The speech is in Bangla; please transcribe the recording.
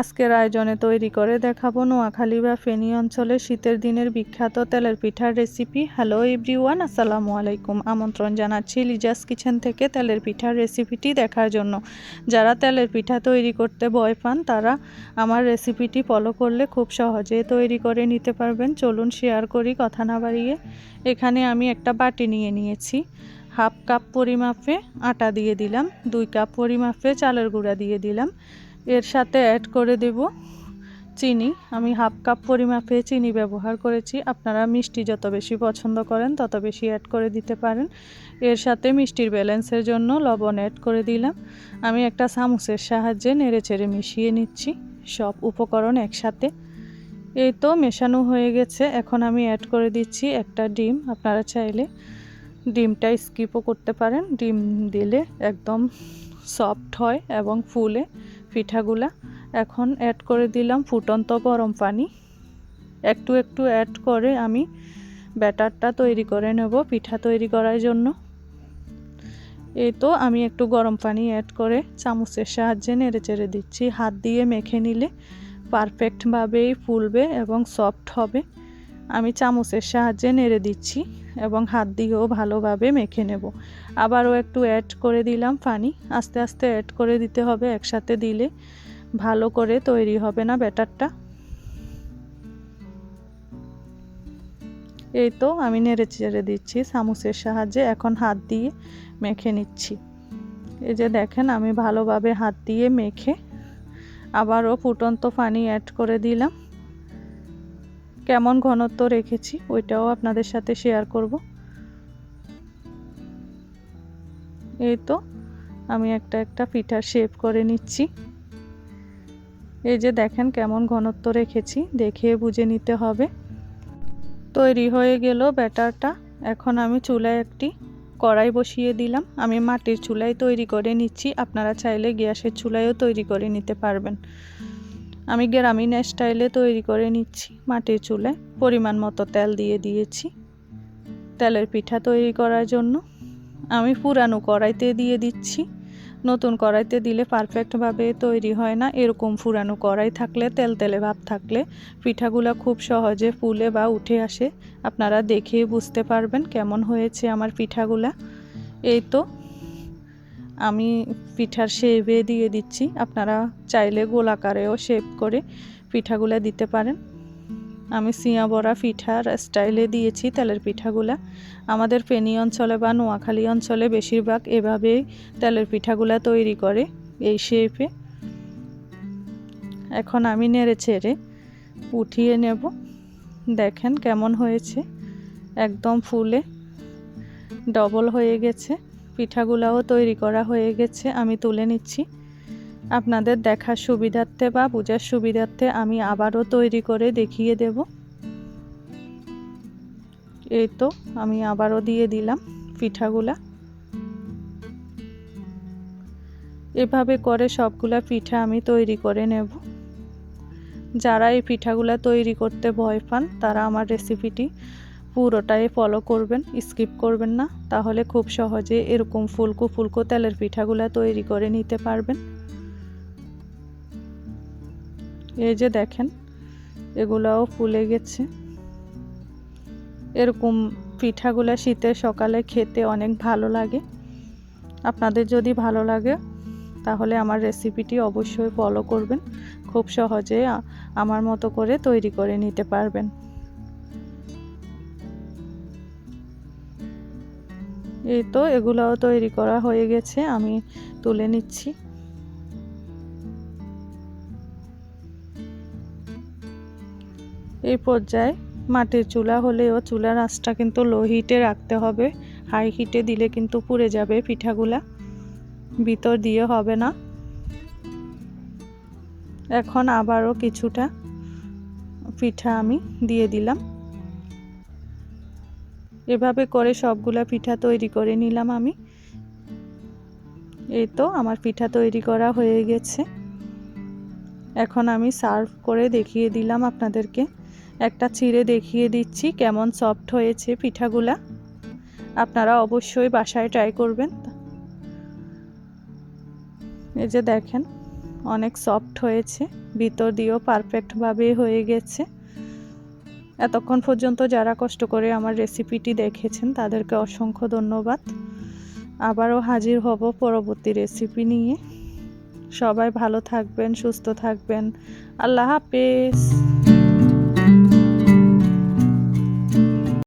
আজকের আয়োজনে তৈরি করে দেখাবো নোয়াখালী বা ফেনী অঞ্চলে শীতের দিনের বিখ্যাত তেলের পিঠার রেসিপি। হ্যালো এভরিওয়ান, আসসালামু আলাইকুম। আমন্ত্রণ জানাচ্ছি লিজাস কিচেন থেকে তেলের পিঠার রেসিপিটি দেখার জন্য। যারা তেলের পিঠা তৈরি করতে ভয় পান, তারা আমার রেসিপিটি ফলো করলে খুব সহজে তৈরি করে নিতে পারবেন। চলুন শেয়ার করি কথা না বাড়িয়ে। এখানে আমি একটা বাটি নিয়ে নিয়েছি। হাফ কাপ পরিমাপে আটা দিয়ে দিলাম, দুই কাপ পরিমাপে চালের গুঁড়া দিয়ে দিলাম। এর সাথে অ্যাড করে দেব চিনি। আমি হাফ কাপ পরিমাপে চিনি ব্যবহার করেছি। আপনারা মিষ্টি যত বেশি পছন্দ করেন, তত বেশি অ্যাড করে দিতে পারেন। এর সাথে মিষ্টির ব্যালেন্সের জন্য লবণ অ্যাড করে দিলাম। আমি একটা চামচের সাহায্যে নেড়ে চেড়ে মিশিয়ে নিচ্ছি। সব উপকরণ একসাথে। এই তো মেশানো হয়ে গেছে। এখন আমি অ্যাড করে দিচ্ছি একটা ডিম। আপনারা চাইলে ডিমটা স্কিপও করতে পারেন। ডিম দিলে একদম সফট হয় এবং ফুলে। পিঠাগুলা। এখন অ্যাড করে দিলাম ফুটন্ত গরম পানি। একটু একটু অ্যাড করে আমি ব্যাটারটা তৈরি করে নেব পিঠা তৈরি করার জন্য। এই তো আমি একটু গরম পানি অ্যাড করে চামচের সাহায্যে নেড়ে চেড়ে দিচ্ছি। হাত দিয়ে মেখে নিলে পারফেক্টভাবেই ফুলবে এবং সফট হবে। আমি চামচের সাহায্যে নেড়ে দিচ্ছি এবং হাত দিয়েও ভালোভাবে মেখে নেব। আবারও একটু অ্যাড করে দিলাম পানি। আস্তে আস্তে অ্যাড করে দিতে হবে একসাথে দিলে ভালো করে তৈরি হবে না ব্যাটারটা। এই তো আমি নেড়ে চেড়ে দিচ্ছি চামচের সাহায্যে। এখন হাত দিয়ে মেখে নিচ্ছি। এই যে দেখেন আমি ভালোভাবে হাত দিয়ে মেখে আবারও ফুটন্ত পানি অ্যাড করে দিলাম। কেমন ঘনত্ব রেখেছি ওইটাও আপনাদের সাথে শেয়ার করব। এই তো, আমি একটা একটা পিঠার শেপ করে নিচ্ছি। এই যে দেখেন কেমন ঘনত্ব রেখেছি, দেখে বুঝে নিতে হবে। তৈরি হয়ে গেল ব্যাটারটা। এখন আমি চুলায় একটি কড়াই বসিয়ে দিলাম। আমি মাটির চুলায় তৈরি করে নিচ্ছি। আপনারা চাইলে গ্যাসের চুলায়ও তৈরি করে নিতে পারবেন। আমি গ্রামীণ স্টাইলে তৈরি করে নিচ্ছি। মাটির চুলে পরিমাণ মতো তেল দিয়ে দিয়েছি। তেলের পিঠা তৈরি করার জন্য আমি পুরানো কড়াইতে দিয়ে দিচ্ছি। নতুন কড়াইতে দিলে পারফেক্টভাবে তৈরি হয় না। এরকম পুরানো কড়াই থাকলে, তেল তেলে ভাব থাকলে পিঠাগুলো খুব সহজে ফুলে বা উঠে আসে। আপনারা দেখে বুঝতে পারবেন কেমন হয়েছে আমার পিঠাগুলা। এই তো আমি পিঠার শেপে দিয়ে দিচ্ছি। আপনারা চাইলে গোলাকারেও শেপ করে পিঠাগুলা দিতে পারেন। আমি সিয়া বড়া পিঠার স্টাইলে দিয়েছি তেলের পিঠাগুলা। আমাদের ফেনী অঞ্চলে বা নোয়াখালী অঞ্চলে বেশিরভাগ এভাবেই তেলের পিঠাগুলা তৈরি করে এই শেপে এখন আমি নেড়ে ছেড়ে উঠিয়ে নেব। দেখেন কেমন হয়েছে। একদম ফুলে ডবল হয়ে গেছে। পিঠাগুলাও তৈরি করা হয়ে গেছে, আমি তুলে নিচ্ছি। আপনাদের দেখার সুবিধার্থে বা বোঝার সুবিধার্থে আমি আবারও তৈরি করে দেখিয়ে দেব। এই তো, আমি আবারও দিয়ে দিলাম পিঠাগুলা। এভাবে করে সবগুলা পিঠা আমি তৈরি করে নেব। যারা এই পিঠাগুলা তৈরি করতে ভয় পান, তারা আমার রেসিপিটি পুরোটাই ফলো করবেন স্কিপ করবেন না। তাহলে খুব সহজে এরকম ফুলকো ফুলকো তেলের পিঠাগুলা তৈরি করে নিতে পারবেন। এই যে দেখেন, এগুলাও ফুলে গেছে। এরকম পিঠাগুলা শীতের সকালে খেতে অনেক ভালো লাগে। আপনাদের যদি ভালো লাগে, তাহলে আমার রেসিপিটি অবশ্যই ফলো করবেন। খুব সহজে আমার মতো করে তৈরি করে নিতে পারবেন। এই তো এগুলাও তৈরি করা হয়ে গেছে, আমি তুলে নিচ্ছি। এই পর্যায়ে মাটির চুলা হলেও চুলার আঁচটা কিন্তু লো হিটে রাখতে হবে হাই হিটে দিলে কিন্তু পুড়ে যাবে পিঠাগুলা, ভিতর দিয়ে হবে না। এখন আবারও কিছুটা পিঠা আমি দিয়ে দিলাম। এভাবে করে সবগুলা পিঠা তৈরি করে নিলাম আমি। এই তো আমার পিঠা তৈরি করা হয়ে গেছে। এখন আমি সার্ভ করে দেখিয়ে দিলাম আপনাদেরকে। একটা ছিঁড়ে দেখিয়ে দিচ্ছি কেমন সফট হয়েছে পিঠাগুলা। আপনারা অবশ্যই বাসায় ট্রাই করবেন। এই যে দেখেন, অনেক সফট হয়েছে। ভিতর দিয়েও পারফেক্টভাবে হয়ে গেছে। এতক্ষণ পর্যন্ত যারা কষ্ট করে আমার রেসিপিটি দেখেছেন, তাদেরকে অসংখ্য ধন্যবাদ। আবারও হাজির হব পরবর্তী রেসিপি নিয়ে। সবাই ভালো থাকবেন, সুস্থ থাকবেন। আল্লাহ হাফেজ।